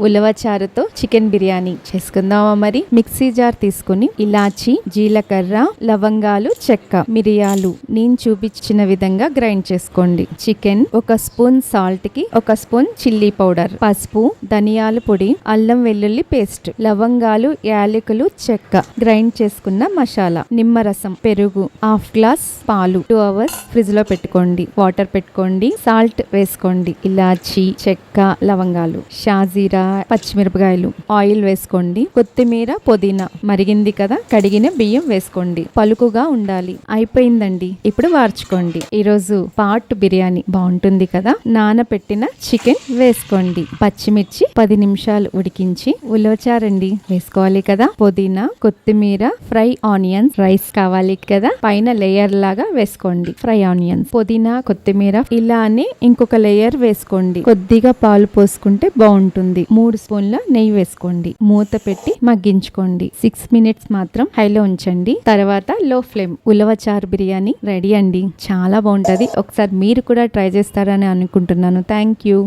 ఉలవచారుతో chicken biryani చేసుకుందామా మరి? Mixie jar తీసుకుని ఇలాచి జీలకర్ర లవంగాలు చెక్క మిరియాలు నేను చూపించిన విధంగా గ్రైండ్ చేసుకోండి. చికెన్ ఒక స్పూన్ సాల్ట్కి ఒక స్పూన్ చిల్లీ పౌడర్ పసుపు ధనియాల పొడి అల్లం వెల్లుల్లి పేస్ట్ లవంగాలు యాలకులు చెక్క గ్రైండ్ చేసుకున్న మసాలా నిమ్మరసం పెరుగు హాఫ్ గ్లాస్ పాలు టూ అవర్స్ ఫ్రిడ్జ్లో పెట్టుకోండి. వాటర్ పెట్టుకోండి సాల్ట్ వేసుకోండి. ఇలాచి చెక్క లవంగాలు షాజీరా పచ్చిమిరపకాయలు ఆయిల్ వేసుకోండి. కొత్తిమీర పుదీనా మరిగింది కదా కడిగిన బియ్యం వేసుకోండి. పలుకుగా ఉండాలి. అయిపోయిందండి. ఇప్పుడు వార్చుకోండి. ఈరోజు పాట్ బిర్యానీ బాగుంటుంది కదా? నానబెట్టిన చికెన్ వేసుకోండి. పచ్చిమిర్చి పది నిమిషాలు ఉడికించి ఉలవచారండి. వేసుకోవాలి కదా? పుదీనా కొత్తిమీర ఫ్రై ఆనియన్స్ రైస్ కావాలి కదా? పైన లేయర్ లాగా వేసుకోండి. ఫ్రై ఆనియన్స్ పుదీనా కొత్తిమీర ఇలానే ఇంకొక లేయర్ వేసుకోండి. కొద్దిగా పాలు పోసుకుంటే బాగుంటుంది. మూడు స్పూన్ల నెయ్యి వేసుకోండి. మూత పెట్టి మగ్గించుకోండి. సిక్స్ మినిట్స్ మాత్రం హైలో ఉంచండి. తర్వాత లో ఫ్లేమ్ ఉలవచారు బిర్యానీ రెడీ అండి. చాలా బాగుంటుంది. ఒకసారి మీరు కూడా ట్రై చేస్తారని అనుకుంటున్నాను. Thank you.